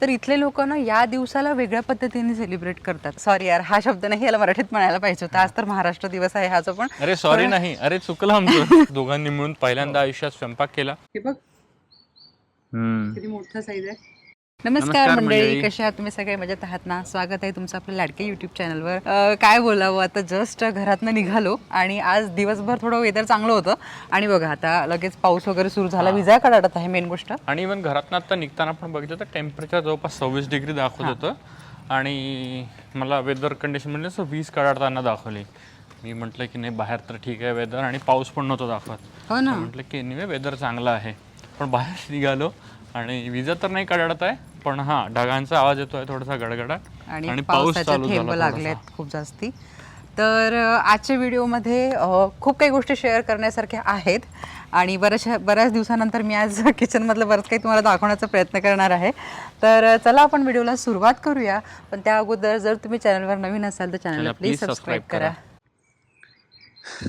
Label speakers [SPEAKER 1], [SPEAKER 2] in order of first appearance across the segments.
[SPEAKER 1] तर इथले लोक ना या दिवसाला वेगळ्या पद्धतीने सेलिब्रेट करतात. सॉरी यार हा शब्द नाही याला मराठीत म्हणायला पाहिजे होता. आज तर महाराष्ट्र दिवस आहे ह्याचं पण.
[SPEAKER 2] अरे सॉरी नाही. अरे चुकलं आमचं. दोघांनी मिळून पहिल्यांदा आयुष्यात स्वयंपाक केला.
[SPEAKER 1] हे बघ.
[SPEAKER 2] हम्म.
[SPEAKER 1] किती मोठा साईज आहे. नमस्कार मंडळी. कशा आहात? तुम्ही सगळे मजेत आहात ना? स्वागत आहे तुमचं आपल्या लाडके युट्यूब चॅनलवर अं, काय बोलावं? आता जस्ट घरातनं निघालो आणि आज दिवसभर थोडं वेदर चांगलं होतं. आणि बघा आता लगेच पाऊस वगैरे सुरू झाला. विजा कडाडत आहे मेन गोष्ट.
[SPEAKER 2] आणि इव्हन घरातनं आता निघताना पण बघितलं तर टेम्परेचर जवळपास सव्वीस डिग्री दाखवत होतं. आणि मला वेदर कंडिशन म्हणजे असं वीस कडाडताना दाखवली. मी म्हटलं की नाही बाहेर तर ठीक आहे वेदर आणि पाऊस पण नव्हतं दाखवत.
[SPEAKER 1] हो ना.
[SPEAKER 2] म्हटलं की एनिवे वेदर चांगलं आहे. पण बाहेर निघालो आणि विजा तर नाही कडाडत आहे पण हा ढगांचा आवाज येतोय थोडासा गडगडाट
[SPEAKER 1] आणि
[SPEAKER 2] पाऊस
[SPEAKER 1] पावसाच्या
[SPEAKER 2] चालू
[SPEAKER 1] थेंब लागलेत खूप जास्ती. तर आजच्या व्हिडिओमध्ये खूप काही गोष्टी शेअर करण्यासारख्या आहेत. आणि बऱ्याचशा बऱ्याच दिवसानंतर मी आज किचनमधलं बरंच काही तुम्हाला दाखवण्याचा प्रयत्न करणार आहे. तर चला आपण व्हिडिओला सुरुवात करूया. पण त्या अगोदर जर तुम्ही चॅनलवर नवीन असाल तर चॅनलला प्लीज सबस्क्राईब करा.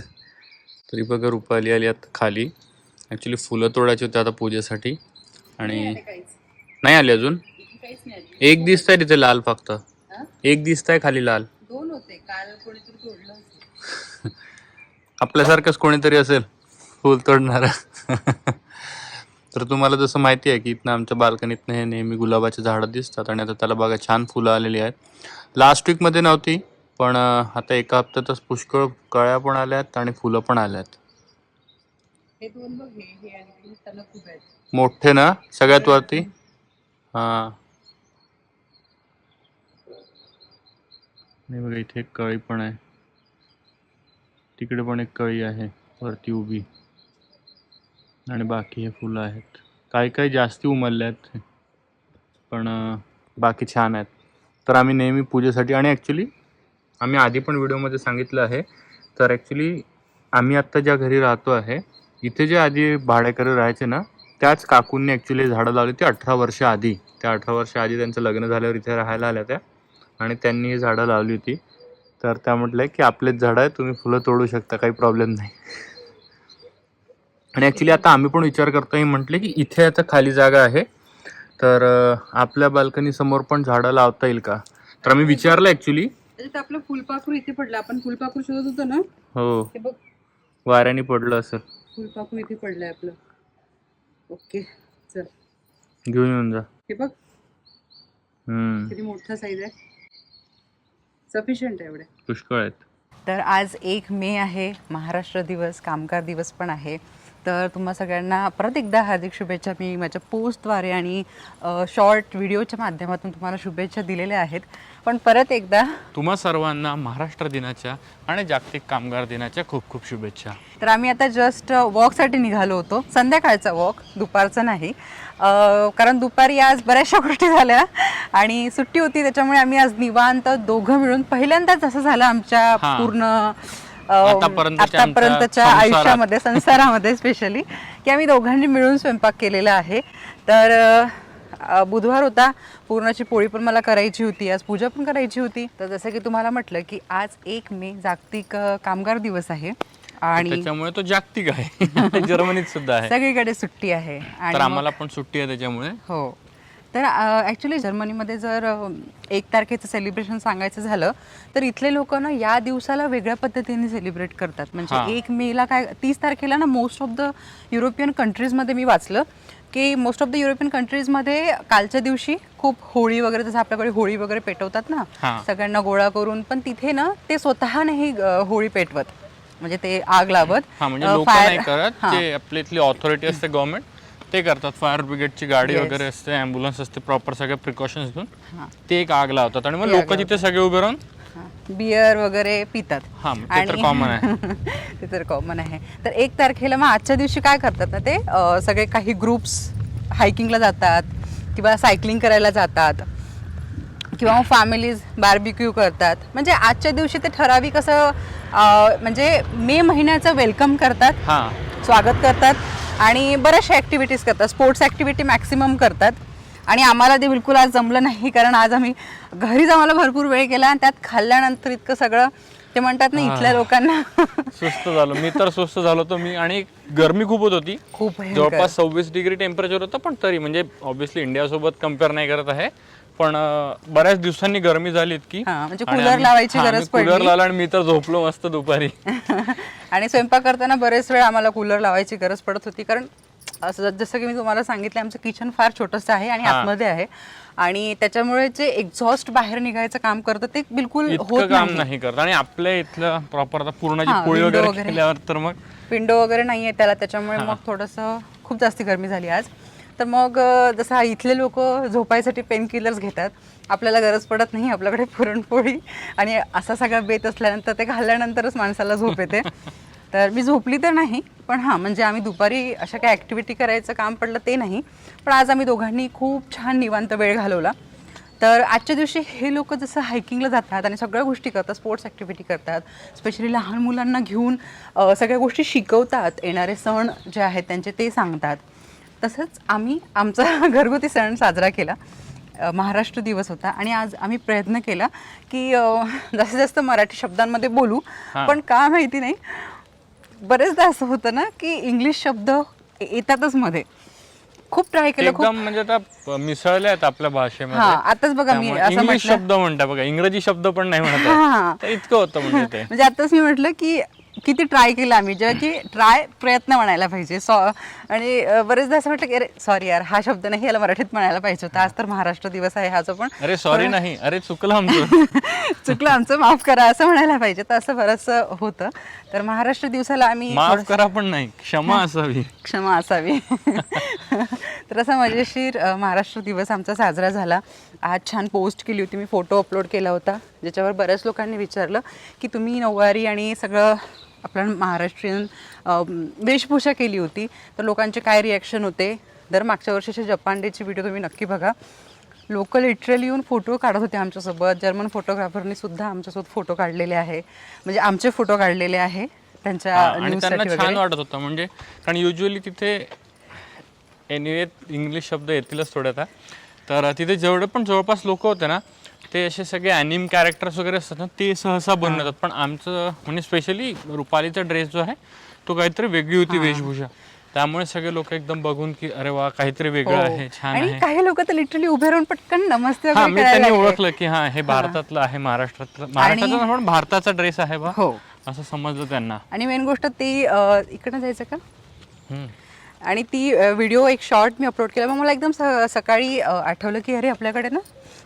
[SPEAKER 2] तरी बघा रुपाली आली आता खाली. ॲक्च्युली फुलं तोडायची होती आता पूजेसाठी. आणि नाही आली अजून? एक दिसतंय तिथे लाल फक्त. एक दिसतंय खाली लाल.
[SPEAKER 1] दोन होते. काल कोणीतरी तोडलं
[SPEAKER 2] आपल्यासारखंच कोणीतरी असेल. फुल तोडणार. तर तुम्हाला जसं माहिती आहे की इथनं आमच्या बाल्कनीतनं हे नेहमी गुलाबाचे झाडं दिसतात आणि आता त्याला बघा छान फुलं आलेली आहेत. लास्ट वीकमध्ये नव्हती पण आता एका हप्त्यातच पुष्कळ कळ्या पण आल्यात आणि फुलं पण आल्यात.
[SPEAKER 1] हे दोन बघ हे हे आणि त्यांना खूप आहेत.
[SPEAKER 2] मोठे ना सगळ्यात वरती? हां. नाही बघा इथे एक कळी पण आहे. तिकडे पण एक कळी आहे वरती उभी. आणि बाकी हे फुलं आहेत. काही काही जास्ती उमलले आहेत पण बाकी छान आहेत. तर आम्ही नेहमी पूजेसाठी आणि ॲक्च्युली आम्ही आधी पण व्हिडिओमध्ये सांगितलं आहे. तर ॲक्च्युली आम्ही आत्ता ज्या घरी राहतो आहे इथे जे आधी भाडेकरी राहायचे ना त्याच काकूंनी ॲक्च्युली झाडं लावली ती अठरा वर्ष आधी. त्या अठरा वर्ष आधी त्यांचं लग्न झाल्यावर इथे राहायला आल्या त्या. आणि त्यांनी ही झाडं लावली होती. तर त्या म्हटल्या की आपलेच झाडं आहे तुम्ही फुलं तोडू शकता काही प्रॉब्लेम नाही. आणि ॲक्च्युली आता आम्ही पण विचार करतोय म्हटले की इथे आता खाली जागा आहे. तर आपल्या बाल्कनी समोर पण झाडं लावता येईल का? तर आम्ही विचारलं ॲक्च्युली
[SPEAKER 1] त्याच्यात आपलं फुलपाखरू इथे पडलं. आपण फुलपाखरू शोधत होतो ना?
[SPEAKER 2] हो.
[SPEAKER 1] हे
[SPEAKER 2] वाऱ्याने पडलं असेल.
[SPEAKER 1] फुलपाखरू इथे पडलंय आपलं. ओके चल.
[SPEAKER 2] घेऊन येऊन जा.
[SPEAKER 1] हे बघ.
[SPEAKER 2] हम्म,
[SPEAKER 1] किती मोठा साईज आहे. सफिशियंट आहे एवढे.
[SPEAKER 2] पुष्कळ आहेत.
[SPEAKER 1] तर आज एक मे आहे. महाराष्ट्र दिवस कामगार दिवस पण आहे. तर तुम्हा सगळ्यांना परत एकदा हार्दिक शुभेच्छा. मी माझ्या पोस्टद्वारे आणि शॉर्ट व्हिडिओच्या माध्यमातून तुम्हाला शुभेच्छा दिलेल्या आहेत. पण परत एकदा
[SPEAKER 2] तुम्हा सर्वांना महाराष्ट्र दिनाच्या आणि जागतिक कामगार दिनाच्या खूप खूप शुभेच्छा.
[SPEAKER 1] तर आम्ही आता जस्ट वॉकसाठी निघालो होतो. संध्याकाळचा वॉक दुपारचा नाही. कारण दुपारी आज बऱ्याचशा गोष्टी झाल्या आणि सुट्टी होती त्याच्यामुळे आम्ही आज निवांत दोघं मिळून पहिल्यांदाच असं झालं आमच्या. पूर्ण
[SPEAKER 2] आतापर्यंतच्या आमच्या
[SPEAKER 1] आतापर्यंतच्या
[SPEAKER 2] संसारात.
[SPEAKER 1] आयुष्यामध्ये संसारामध्ये स्पेशली की आम्ही दोघांनी मिळून स्वयंपाक केलेला आहे. तर अ, बुधवार होता पूर्णाची पोळी पण मला करायची होती. आज पूजा पण करायची होती. तर जसं की तुम्हाला म्हटलं की आज एक मे जागतिक अ, कामगार दिवस आहे. आणि
[SPEAKER 2] त्याच्यामुळे तो जागतिक आहे. जर्मनीत सुद्धा आहे.
[SPEAKER 1] सगळीकडे सुट्टी आहे. आणि
[SPEAKER 2] तर आम्हाला पण सुट्टी आहे त्याच्यामुळे.
[SPEAKER 1] हो. तर ॲक्च्युली जर्मनीमध्ये जर एक तारखेचं सेलिब्रेशन सांगायचं झालं तर इथले लोक ना या दिवसाला वेगळ्या पद्धतीने सेलिब्रेट करतात. म्हणजे एक मेला काय तीस तारखेला ना मोस्ट ऑफ द युरोपियन कंट्रीजमध्ये मी वाचलं की मोस्ट ऑफ द युरोपियन कंट्रीजमध्ये कालच्या दिवशी खूप होळी वगैरे जसं आपल्याकडे होळी वगैरे पेटवतात ना. सगळ्यांना गोळा करून पण तिथे ना ते स्वतः नाही होळी पेटवत म्हणजे ते आग लावत.
[SPEAKER 2] जे आपली इथली ऑथॉरिटी असते गव्हर्नमेंट ते करतात. फायर ब्रिगेडची गाडी
[SPEAKER 1] Yes.
[SPEAKER 2] वगैरे असते अँब्युलन्स असते प्रॉपर सगळे प्रिकॉशन्स घेऊन. ते एक आग लावतात. आणि मग लोक तिथे सगळे उभे राहून
[SPEAKER 1] बियर वगैरे पितात.
[SPEAKER 2] हा, मग ते तर common.
[SPEAKER 1] ते तर कॉमन आहे. तर एक तारखेला मग आजच्या दिवशी काय करतात ना ते? अं, सगळे काही ग्रुप्स हायकिंगला जातात किंवा सायकलिंग करायला जातात किंवा मग फॅमिलीज बार्बिक्यू करतात. म्हणजे आजच्या दिवशी ते ठराविक असं अं, म्हणजे मे महिन्याचं वेलकम करतात.
[SPEAKER 2] हा.
[SPEAKER 1] स्वागत करतात. आणि बऱ्याचशा ॲक्टिव्हिटीज करतात. स्पोर्ट्स ॲक्टिव्हिटी मॅक्सिमम करतात. आणि आम्हाला ते बिलकुल आज जमलं नाही कारण आज आम्ही घरीच आम्हाला भरपूर वेळ केला आणि त्यात खाल्ल्यानंतर इतकं सगळं ते म्हणतात ना इथल्या लोकांना.
[SPEAKER 2] सुस्त झालो. मी तर सुस्त झालो तो मी आणि गरमी खूप होत होती.
[SPEAKER 1] खूप.
[SPEAKER 2] जवळपास सव्वीस डिग्री टेम्परेचर होतं पण तरी म्हणजे ऑब्व्हियसली इंडियासोबत कंपेअर नाही करत आहे. पण बऱ्याच दिवसांनी गरमी झाली इतकी.
[SPEAKER 1] हा, म्हणजे
[SPEAKER 2] आणि
[SPEAKER 1] कूलर
[SPEAKER 2] आम्ही-
[SPEAKER 1] लावायची
[SPEAKER 2] हा,
[SPEAKER 1] गरज
[SPEAKER 2] कूलर
[SPEAKER 1] पडली.
[SPEAKER 2] लावला आणि मी तर झोपलो मस्त दुपारी.
[SPEAKER 1] आणि स्वयंपाक करताना बरेच वेळ आम्हाला कूलर लावायची गरज पडत होती. कारण असं जसं की मी तुम्हाला सांगितलं आमचं किचन फार छोटंसं आहे आणि
[SPEAKER 2] हा.
[SPEAKER 1] आतमध्ये आहे. आणि त्याच्यामुळे जे एक्झॉस्ट बाहेर निघायचं काम करतं ते बिलकुल
[SPEAKER 2] इतकं
[SPEAKER 1] होत
[SPEAKER 2] काम
[SPEAKER 1] नाही.
[SPEAKER 2] नाही करत. आणि आपल्या इथलं प्रॉपर आता पूर्णाची
[SPEAKER 1] हा,
[SPEAKER 2] पोळी
[SPEAKER 1] window
[SPEAKER 2] वगैरे
[SPEAKER 1] वगैरे.
[SPEAKER 2] केल्यावर तर मग
[SPEAKER 1] विंडो वगैरे नाही आहे त्याला त्याच्यामुळे मग थोडंसं खूप जास्ती गरमी झाली आज. तर मग जसं इथले लोक झोपायसाठी पेन किलर्स घेतात आपल्याला गरज पडत नाही आपल्याकडे पुरणपोळी आणि असा सगळा बेत असल्यानंतर ते खाल्ल्यानंतरच माणसाला झोप येते. तर मी झोपली तर नाही पण हां म्हणजे आम्ही दुपारी अशा काही ॲक्टिव्हिटी करायचं काम पडलं ते नाही पण आज आम्ही दोघांनी खूप छान निवांत वेळ घालवला. तर आजच्या दिवशी हे लोक जसं हायकिंगला जातात आणि सगळ्या गोष्टी करतात स्पोर्ट्स ॲक्टिव्हिटी करतात स्पेशली लहान मुलांना घेऊन सगळ्या गोष्टी शिकवतात येणारे सण जे आहेत त्यांचे ते सांगतात. तसंच आम्ही आमचा घरगुती सण साजरा केला. महाराष्ट्र दिवस होता आणि आज आम्ही प्रयत्न केला की जास्तीत जास्त मराठी शब्दांमध्ये बोलू. पण का माहिती नाही. बरेचदा असं होतं ना की इंग्लिश शब्द येतातच मध्ये. खूप ट्राय केलं खूप
[SPEAKER 2] एकदम म्हणजे आता मिसळले आहेत आपल्या
[SPEAKER 1] हा
[SPEAKER 2] भाषेमध्ये
[SPEAKER 1] आताच बघा मी असं
[SPEAKER 2] इंग्लिश शब्द म्हणता बघा इंग्रजी शब्द पण नाही म्हणत इतकं होतं म्हणजे
[SPEAKER 1] म्हणजे आताच मी म्हटलं की किती ट्राय केलं आम्ही? जेव्हा की ट्राय प्रयत्न म्हणायला पाहिजे. सॉ आणि बरेचदा असं म्हटलं की अरे सॉरी यार हा शब्द नाही याला मराठीत म्हणायला पाहिजे होता. आज तर महाराष्ट्र दिवस आहे ह्याचं पण.
[SPEAKER 2] अरे सॉरी नाही. अरे चुकलं आमचं.
[SPEAKER 1] चुकलं आमचं माफ करा असं म्हणायला पाहिजे. तर असं बरंचसं होतं. तर महाराष्ट्र दिवसाला आम्ही
[SPEAKER 2] माफ करा पण नाही क्षमा असावी.
[SPEAKER 1] क्षमा असावी. तर असा मजेशीर महाराष्ट्र दिवस आमचा साजरा झाला. आज छान पोस्ट केली होती मी फोटो अपलोड केला होता ज्याच्यावर बऱ्याच लोकांनी विचारलं की तुम्ही नऊवारी आणि सगळं आपल्या महाराष्ट्रीयन वेशभूषा केली होती तर लोकांचे काय रिॲक्शन होते? दर मागच्या वर्षीचे जपान डेची व्हिडिओ तुम्ही नक्की बघा. लोक लिटरली येऊन फोटो काढत होते आमच्यासोबत. जर्मन फोटोग्राफरनी सुद्धा आमच्यासोबत फोटो काढलेले आहे. म्हणजे आमचे फोटो काढलेले आहे त्यांच्या
[SPEAKER 2] छान वाटत होतं. म्हणजे कारण युजली तिथे एनिवे इंग्लिश शब्द येतीलच थोडे आता तर तिथे जेवढे पण जवळपास लोक होते ना ते असे सगळे अॅनिम कॅरेक्टर्स वगैरे असतात ना ते सहसा बनवून येतात. पण आमचं म्हणजे स्पेशली रुपालीचा ड्रेस जो आहे तो काहीतरी वेगळी होती वेशभूषा. त्यामुळे सगळे लोक एकदम बघून की अरे वा काहीतरी वेगळं
[SPEAKER 1] हो.
[SPEAKER 2] आहे छान
[SPEAKER 1] आणि
[SPEAKER 2] आहे.
[SPEAKER 1] काही लोक तर लिटरली उभे राहून पटकन नमस्ते
[SPEAKER 2] हा
[SPEAKER 1] वगैरे
[SPEAKER 2] मी
[SPEAKER 1] करायला
[SPEAKER 2] त्यांनी
[SPEAKER 1] लागले.
[SPEAKER 2] ओळखलं की हा हे भारतातलं आहे महाराष्ट्रातलं महाराष्ट्राचा पण भारताचा ड्रेस आहे बा.
[SPEAKER 1] हो.
[SPEAKER 2] असं समजलं त्यांना.
[SPEAKER 1] आणि मेन गोष्ट ती अं, इकडनं जायचं का?
[SPEAKER 2] हम्म.
[SPEAKER 1] आणि ती व्हिडिओ एक शॉर्ट मी अपलोड केला. मग मला एकदम स सकाळी आठवलं की अरे आपल्याकडे ना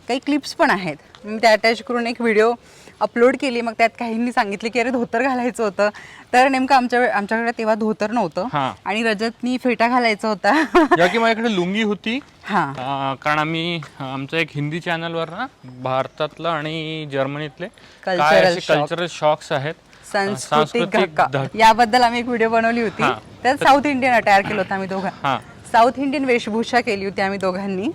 [SPEAKER 1] काही क्लिप्स पण आहेत. मी त्या अटॅच करून एक व्हिडिओ अपलोड केली. मग त्यात काहींनी सांगितले की अरे धोतर घालायचं होतं. तर नेमकं आमच्या आमच्याकडे तेव्हा धोतर नव्हतं.
[SPEAKER 2] हा.
[SPEAKER 1] आणि रजतनी फेटा घालायचा होता.
[SPEAKER 2] की माझ्याकडे लुंगी होती.
[SPEAKER 1] हां.
[SPEAKER 2] अं, कारण आम्ही आमचं एक हिंदी चॅनलवर ना भारतातलं आणि जर्मनीतले काय
[SPEAKER 1] Cultural
[SPEAKER 2] असे
[SPEAKER 1] shock.
[SPEAKER 2] कल्चरल शॉक्स आहेत.
[SPEAKER 1] सांस्कृतिक
[SPEAKER 2] सांस्कृतिक
[SPEAKER 1] धक्का.
[SPEAKER 2] धक्का.
[SPEAKER 1] याबद्दल आम्ही एक व्हिडिओ बनवली होती.
[SPEAKER 2] हा.
[SPEAKER 1] त्यात साऊथ इंडियन तयार केलं होतं आम्ही दोघं.
[SPEAKER 2] हा.
[SPEAKER 1] साऊथ इंडियन वेशभूषा केली होती आम्ही दोघांनी.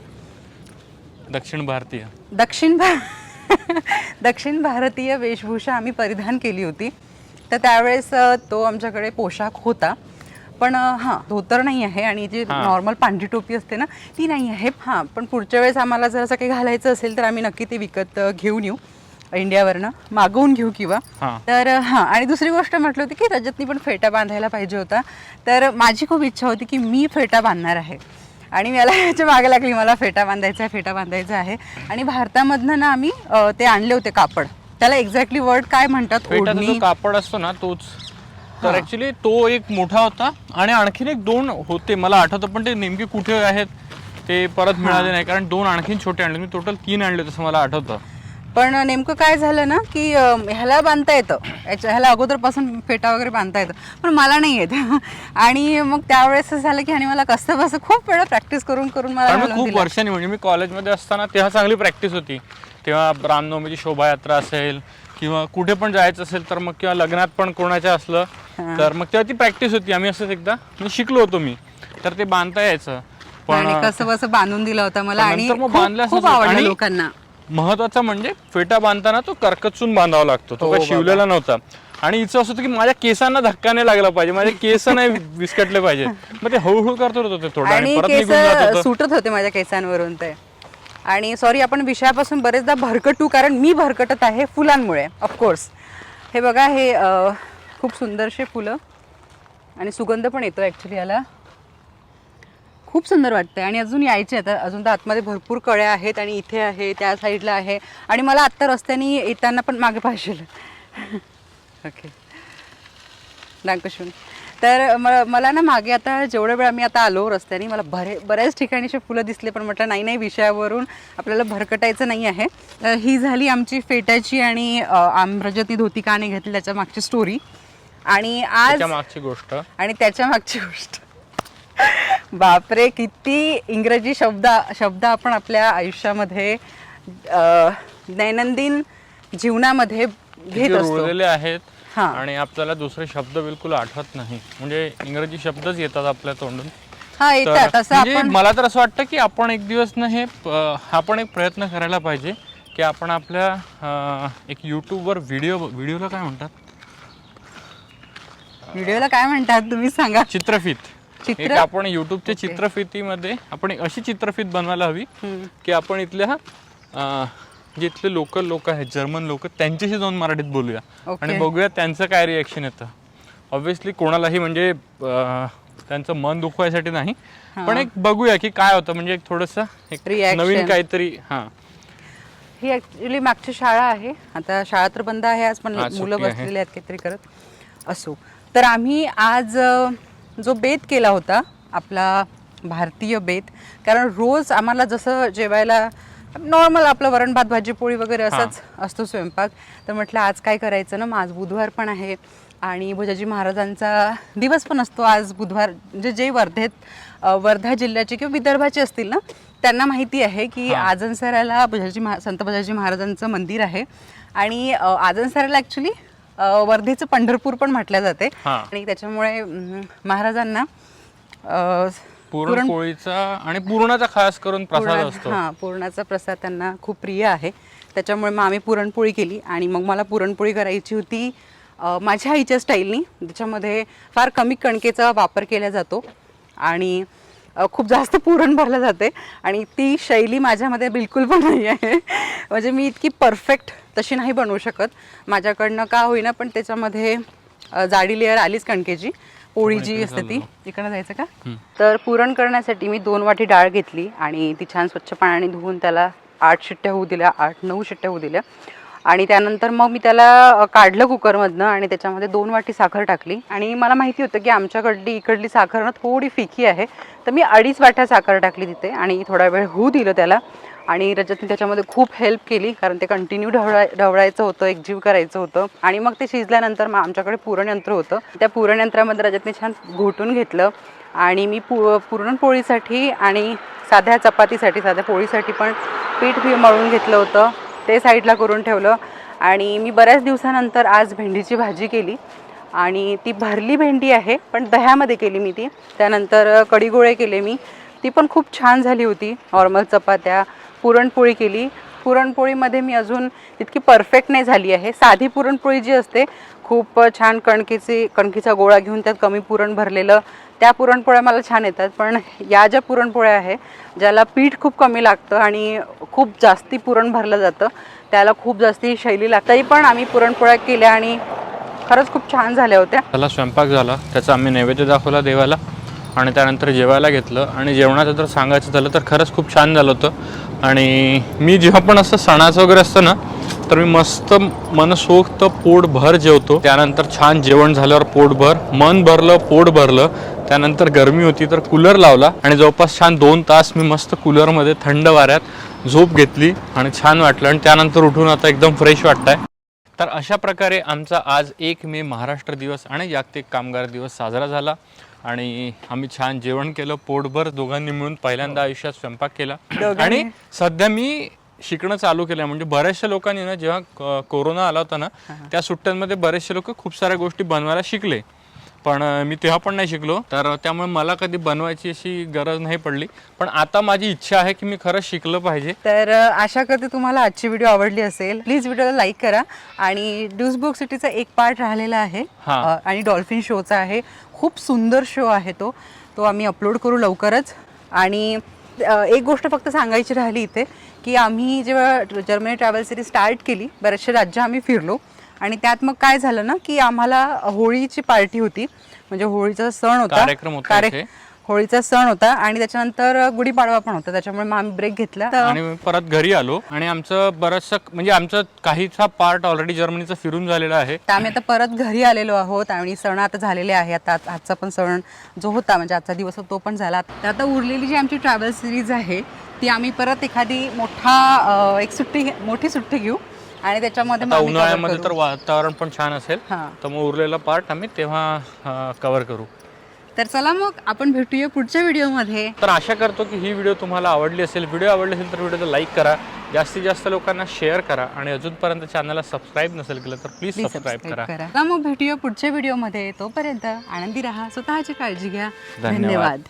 [SPEAKER 2] दक्षिण भारतीय.
[SPEAKER 1] दक्षिण भा दक्षिण भारतीय वेशभूषा आम्ही परिधान केली होती. तर त्यावेळेस अ, तो आमच्याकडे पोशाख होता. पण अ, हां धोतर नाही आहे आणि जी
[SPEAKER 2] हां.
[SPEAKER 1] नॉर्मल पांढरी टोपी असते ना ती नाही आहे. हां पण पुढच्या वेळेस आम्हाला जर असं काही घालायचं असेल तर आम्ही नक्की ते विकत अ, घेऊन येऊ. इंडियावरनं मागवून घेऊ किंवा. तर हां आणि दुसरी गोष्ट म्हटलं होती की रजतनी पण फेटा बांधायला पाहिजे होता. तर माझी खूप इच्छा होती की मी फेटा बांधणार आहे. आणि मला याच्या मागे लागली मला फेटा बांधायचा आहे फेटा बांधायचा आहे. आणि भारतामधनं ना आम्ही ते आणले होते कापड. त्याला एक्झॅक्टली वर्ड काय म्हणतात? ओढणी.
[SPEAKER 2] कापड असतो ना तोच. तर ऍक्च्युली तो एक मोठा होता आणि आणखीन एक दोन होते. मला आठवतं पण ते नेमके कुठे आहेत ते परत मिळाले नाही. कारण दोन आणखीन छोटे आणले. मी टोटल तीन आणले तसं मला आठवतं.
[SPEAKER 1] पण नेमकं काय झालं ना की अ, ह्याला बांधता येतं. याच्या ह्याला अगोदरपासून फेटा वगैरे बांधता येतं. पण मला नाही येत. आणि मग त्यावेळेस असं झालं की आणि मला कसं बसं खूप वेळा प्रॅक्टिस करून करून मला
[SPEAKER 2] कारण मी
[SPEAKER 1] घालून
[SPEAKER 2] खूप
[SPEAKER 1] दिलं.
[SPEAKER 2] वर्षांनी म्हणजे मी कॉलेजमध्ये असताना तेव्हा चांगली प्रॅक्टिस होती. तेव्हा रामनवमीची शोभायात्रा असेल किंवा कुठे पण जायचं असेल तर मग किंवा लग्नात पण कोणाच्या असलं तर मग तेव्हा ती प्रॅक्टिस होती. आम्ही असंच एकदा मी शिकलो होतो मी. तर ते बांधता यायचं. पण
[SPEAKER 1] आणि कसं बसं बांधून दिला होता मला
[SPEAKER 2] पण
[SPEAKER 1] आणि
[SPEAKER 2] नंतर मग
[SPEAKER 1] खूप-
[SPEAKER 2] बांधलं
[SPEAKER 1] खूप आवडलं
[SPEAKER 2] आणि-
[SPEAKER 1] लोकांना.
[SPEAKER 2] महत्त्वाचा म्हणजे फेटा बांधताना तो कर्कचून बांधावा लागतो. तो
[SPEAKER 1] हो बाबा.
[SPEAKER 2] शिवलेला नव्हता. आणि हिचं असं होतं की माझ्या केसांना धक्का नाही लागला पाहिजे. माझे केस नाही विस्कटले पाहिजे. मग ते हळूहळू करत होतं थोडं आणि परत
[SPEAKER 1] केस
[SPEAKER 2] निघून जात होतं.
[SPEAKER 1] सुटत होते माझ्या केसांवरून ते. आणि सॉरी आपण विषयापासून बरेचदा भरकटू कारण मी भरकटत आहे फुलांमुळे ऑफकोर्स हे बघा हे अ, खूप सुंदरसे फुलं. आणि सुगंध पण येतो ॲक्च्युली याला. खूप सुंदर वाटतंय. आणि अजून यायचे आता अजून तर आतमध्ये भरपूर कळ्या आहेत आणि इथे आहे त्या साईडला आहे. आणि मला आत्ता रस्त्याने येताना पण मागे पाहिजे. ओके दांकशून तर म- मला ना मागे आता जेवढ्या वेळा मी आता आलो रस्त्याने मला बरे बऱ्याच ठिकाणी असे फुलं दिसले पण म्हटलं नाही नाही विषयावरून आपल्याला भरकटायचं नाही आहे. तर ही झाली आमची फेटाची आणि आम्रजती धोती काने घेतली त्याच्या मागची स्टोरी आणि आज
[SPEAKER 2] मागची गोष्ट.
[SPEAKER 1] आणि त्याच्या मागची गोष्ट. बापरे किती इंग्रजी शब्द शब्द आपण आपल्या आयुष्यामध्ये दैनंदिन जीवनामध्ये घेत असतो.
[SPEAKER 2] आहेत
[SPEAKER 1] हा.
[SPEAKER 2] आणि आपल्याला दुसरे शब्द बिलकुल आठवत नाही. म्हणजे इंग्रजी शब्दच येतात आपल्या तोंडून.
[SPEAKER 1] हा येतात. असं
[SPEAKER 2] म्हणजे
[SPEAKER 1] आपण
[SPEAKER 2] मला तर असं वाटतं की आपण एक दिवस ना हे आपण एक प्रयत्न करायला पाहिजे की आपण आपल्या एक यूट्यूबवर व्हिडिओ व्हिडिओला काय म्हणतात?
[SPEAKER 1] व्हिडिओला काय म्हणतात? तुम्ही सांगा.
[SPEAKER 2] चित्रफित.
[SPEAKER 1] चित्र?
[SPEAKER 2] आपण युट्यूबच्या चित्रफितीमध्ये आपण एक अशी चित्रफित बनवायला हवी. की आपण इथल्या अं, जे इथले लोकल लोक आहेत जर्मन लोक त्यांच्याशी जाऊन मराठीत बोलूया
[SPEAKER 1] ओके.
[SPEAKER 2] आणि बघूया त्यांचं काय रिएक्शन येतं ऑब्व्हियसली कोणालाही म्हणजे अं, त्यांचं मन दुखवायसाठी नाही पण एक बघूया की काय होतं म्हणजे एक थोडंसं एक
[SPEAKER 1] Reaction.
[SPEAKER 2] नवीन काहीतरी हां
[SPEAKER 1] ही ऍक्च्युली मागची शाळा आहे आता शाळा तर बंद आहे आज पण
[SPEAKER 2] आज
[SPEAKER 1] मुलं
[SPEAKER 2] आहे.
[SPEAKER 1] बसलेली आहेत काहीतरी करत असो तर आम्ही आज अ, जो बेत केला होता आपला भारतीय बेत कारण रोज आम्हाला जसं जेवायला नॉर्मल आपलं वरण भात भाजी पोळी वगैरे असंच असतो स्वयंपाक. तर म्हटलं आज काय करायचं ना? मग आज बुधवार पण आहे आणि भुजाजी महाराजांचा दिवस पण असतो. आज बुधवार म्हणजे जे वर्धेत वर्धा जिल्ह्याचे किंवा विदर्भाचे असतील ना त्यांना माहिती आहे की आजनसराला बजाजी महा संत बजाजी महाराजांचं मंदिर आहे. आणि आजनसराला ॲक्च्युली वर्धेचं पंढरपूर पण म्हटलं जाते. आणि त्याच्यामुळे महाराजांना
[SPEAKER 2] पुरणपोळीचा आणि पूर्णाचा खास करून प्रसाद असतो.
[SPEAKER 1] हा पुरणाचा प्रसाद त्यांना खूप प्रिय आहे. त्याच्यामुळे मग आम्ही पुरणपोळी केली आणि मग मला पुरणपोळी करायची होती माझ्या आईच्या स्टाईलनी. त्याच्यामध्ये फार कमी कणकेचा वापर केला जातो. आणि खूप जास्त पुरण भरलं जाते. आणि ती शैली माझ्यामध्ये बिलकुल पण नाही आहे. म्हणजे मी इतकी परफेक्ट तशी नाही बनवू शकत. माझ्याकडनं का होईना पण त्याच्यामध्ये जाडी लेअर आलीच कणकेची. पोळी जी असते ती. इकडनं जायचं का? तर पुरण करण्यासाठी मी दोन वाटी डाळ घेतली आणि ती छान स्वच्छ पाण्याने धुवून त्याला आठ शिट्ट्या होऊ दिल्या आठ नऊ शिट्ट्या होऊ दिल्या. आणि त्यानंतर मग मी त्याला काढलं कुकरमधनं आणि त्याच्यामध्ये दोन वाटी साखर टाकली. आणि मला माहिती होतं की आमच्याकडली इकडली साखर ना थोडी फिकी आहे. तर मी अडीच वाट्या साखर टाकली तिथे आणि थोडा वेळ होऊ दिलं त्याला. आणि रजतने त्याच्यामध्ये खूप हेल्प केली कारण ते कंटिन्यू ढवळाय ढवळायचं होतं एकजीव करायचं होतं. आणि मग ते शिजल्यानंतर मग आमच्याकडे पुरणयंत्र होतं. त्या पुरणयंत्रामध्ये रजतने छान घोटून घेतलं. आणि मी पु पुरणपोळीसाठी आणि साध्या चपातीसाठी साध्या पोळीसाठी पण पीठ मी मळून घेतलं होतं. ते साईडला करून ठेवलं. आणि मी बऱ्याच दिवसानंतर आज भेंडीची भाजी केली. आणि ती भरली भेंडी आहे पण दह्यामध्ये केली मी ती. त्यानंतर कडीगोळे केले मी. ती पण खूप छान झाली होती. नॉर्मल चपात्या पुरणपोळी केली. पुरणपोळीमध्ये मी अजून इतकी परफेक्ट नाही झाली आहे. साधी पुरणपोळी जी असते खूप छान कणकीची कणकीचा गोळा घेऊन त्यात कमी पुरण भरलेलं त्या पुरणपोळ्या मला छान येतात पण या ज्या पुरणपोळ्या आहे ज्याला पीठ खूप कमी लागतं आणि खूप जास्ती पुरण भरलं जातं त्याला खूप जास्ती शैली लागते. तरी पण आम्ही पुरणपोळ्या केल्या आणि खरंच खूप छान झाल्या होत्या.
[SPEAKER 2] त्याला स्वयंपाक झाला त्याचा आम्ही नैवेद्य दाखवला देवाला आणि त्यानंतर जेवायला घेतलं आणि जेवणाचं जर सांगायचं झालं तर खरंच खूप छान झालं होतं. आणि मी जेव्हा पण असं सणाचं वगैरे असतं ना तर मी मस्त मनसोक्त पोटभर जेवतो. त्यानंतर छान जेवण झाल्यावर पोटभर मन भरलं पोट भरलं त्यानंतर गरमी होती तर कूलर लावला आणि जवळपास छान दोन तास मी मस्त कूलरमध्ये थंड वाऱ्यात झोप घेतली आणि छान वाटलं. आणि त्यानंतर उठून आता एकदम फ्रेश वाटतंय. तर अशा प्रकारे आमचा आज एक मे महाराष्ट्र दिवस आणि जागतिक कामगार दिवस साजरा झाला. आणि आम्ही छान जेवण केलं पोटभर दोघांनी मिळून पहिल्यांदा आयुष्यात स्वयंपाक केला. आणि सध्या मी शिकणं चालू केलं म्हणजे बऱ्याचशा लोकांनी ना जेव्हा कोरोना आला होता ना त्या सुट्ट्यांमध्ये बरेचसे लोक खूप साऱ्या गोष्टी बनवायला शिकले. पण मी तेव्हा पण नाही शिकलो. तर त्यामुळे मला कधी बनवायची अशी गरज नाही पडली. पण आता माझी इच्छा आहे की मी खरंच शिकलं पाहिजे.
[SPEAKER 1] तर आशा करते तुम्हाला आजची व्हिडिओ आवडली असेल. प्लीज व्हिडिओला लाईक करा. आणि ड्यूस बुक सिटीचा एक पार्ट राहिलेला आहे.
[SPEAKER 2] हा.
[SPEAKER 1] आणि डॉल्फिन शोचा आहे. खूप सुंदर शो आहे तो. तो आम्ही अपलोड करू लवकरच. आणि एक गोष्ट फक्त सांगायची राहिली इथे की आम्ही जेव्हा जर्मनी ट्रॅव्हल सिरीज स्टार्ट केली बरेचसे राज्य आम्ही फिरलो. आणि त्यात मग काय झालं ना की आम्हाला होळीची पार्टी होती. म्हणजे होळीचा सण होता.
[SPEAKER 2] कार्यक्रम होता इथे.
[SPEAKER 1] होळीचा सण होता आणि त्याच्यानंतर गुढीपाडवा पण होता. त्याच्यामुळे मग आम्ही ब्रेक घेतला. तर
[SPEAKER 2] आणि परत घरी आलो आणि आमचं बरंचसं म्हणजे आमचं काहीचा पार्ट ऑलरेडी जर्मनीचा फिरून झालेला आहे.
[SPEAKER 1] तर आम्ही आता परत घरी आलेलो आहोत आणि सण आता झालेले आहे. आता आज- आजचा पण सण जो होता म्हणजे आजचा दिवस होता तो पण झाला. तर आता उरलेली जी आमची ट्रॅव्हल सिरीज आहे ती आम्ही परत एखादी मोठा अं, एक सुट्टी घे- मोठी सुट्टी घेऊ. आणि त्याच्यामध्ये मग
[SPEAKER 2] आता
[SPEAKER 1] आम्ही cover
[SPEAKER 2] उन्हाळ्यामध्ये
[SPEAKER 1] करू.
[SPEAKER 2] तर वातावरण पण छान असेल
[SPEAKER 1] हां.
[SPEAKER 2] तर मग उरलेला पार्ट आम्ही तेव्हा कव्हर करू.
[SPEAKER 1] तर चला मग आपण भेटूया पुढच्या व्हिडिओमध्ये.
[SPEAKER 2] तर आशा करतो की ही व्हिडिओ तुम्हाला आवडली असेल. व्हिडिओ आवडली असेल तर व्हिडिओला लाईक करा. जास्तीत जास्त लोकांना शेअर करा. आणि अजूनपर्यंत चॅनलला सबस्क्राईब नसेल केलं तर प्लीज
[SPEAKER 1] प्लीज सबस्क्राईब करा. चला मग भेटूया पुढच्या व्हिडिओमध्ये. तोपर्यंत आनंदी राहा. स्वतःची काळजी घ्या.
[SPEAKER 2] धन्यवाद.
[SPEAKER 1] धन्यवाद.